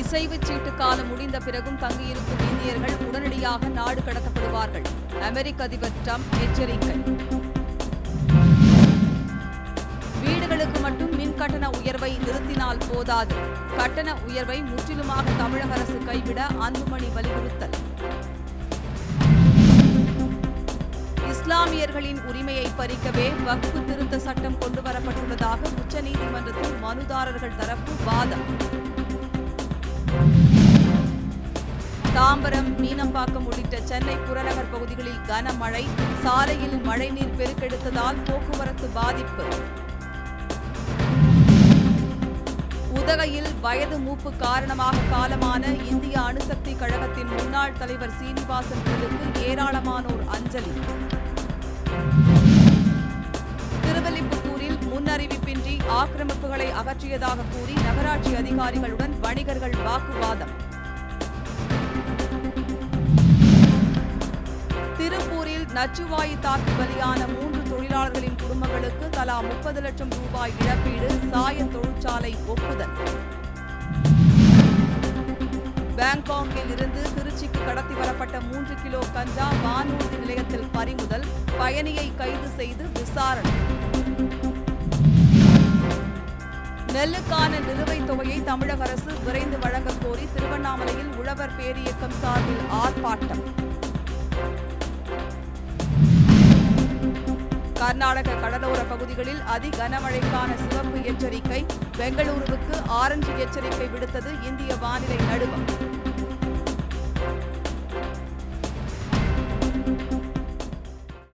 இசைவு சீட்டு காலம் முடிந்த பிறகும் தங்கியிருக்கும் இந்தியர்கள் உடனடியாக நாடு கடத்தப்படுவார்கள். அமெரிக்க அதிபர் டிரம்ப் எச்சரிக்கை. வீடுகளுக்கு மட்டும் மின் கட்டண உயர்வை நிறுத்தினால் போதாது. கட்டண உயர்வை முற்றிலுமாக தமிழக அரசு கைவிட அன்புமணி வலியுறுத்தல். இஸ்லாமியர்களின் உரிமையை பறிக்கவே வக்ஃபு திருத்த சட்டம் கொண்டுவரப்பட்டுள்ளதாக உச்சநீதிமன்றத்தில் மனுதாரர்கள் தரப்பு வாதம். தாம்பரம் மீனம்பாக்கம் உள்ளிட்ட சென்னை புறநகர் பகுதிகளில் கனமழை சாலையில் மழைநீர் பெருக்கெடுத்ததால் போக்குவரத்து பாதிப்பு. உதகையில் வயது மூப்பு காரணமாக காலமான இந்திய அணுசக்தி கழகத்தின் முன்னாள் தலைவர் சீனிவாசன் உடலுக்கு ஏராளமானோர் அஞ்சலி. முன்னறிவிப்பின்றி ஆக்கிரமிப்புகளை அகற்றியதாக கூறி நகராட்சி அதிகாரிகளுடன் வணிகர்கள் வாக்குவாதம். திருப்பூரில் நச்சுவாயு தாக்கி பலியான மூன்று தொழிலாளர்களின் குடும்பங்களுக்கு தலா முப்பது லட்சம் ரூபாய் இழப்பீடு சாய தொழிற்சாலை ஒப்புதல். பாங்காங்கில் இருந்து திருச்சிக்கு கடத்தி வரப்பட்ட மூன்று கிலோ கஞ்சா வானூர்தி நிலையத்தில் பறிமுதல் பயணியை கைது செய்து விசாரணை. நெல்லுக்கான நிலுவைத் தொகையை தமிழக அரசு விரைந்து வழங்கக் கோரி திருவண்ணாமலையில் உழவர் பேரியக்கம் சார்பில் ஆர்ப்பாட்டம். கர்நாடக கடலோர பகுதிகளில் அதி கனமழைக்கான சிவப்பு எச்சரிக்கை பெங்களூருவுக்கு ஆரஞ்சு எச்சரிக்கை விடுத்தது இந்திய வானிலை நடுவம்.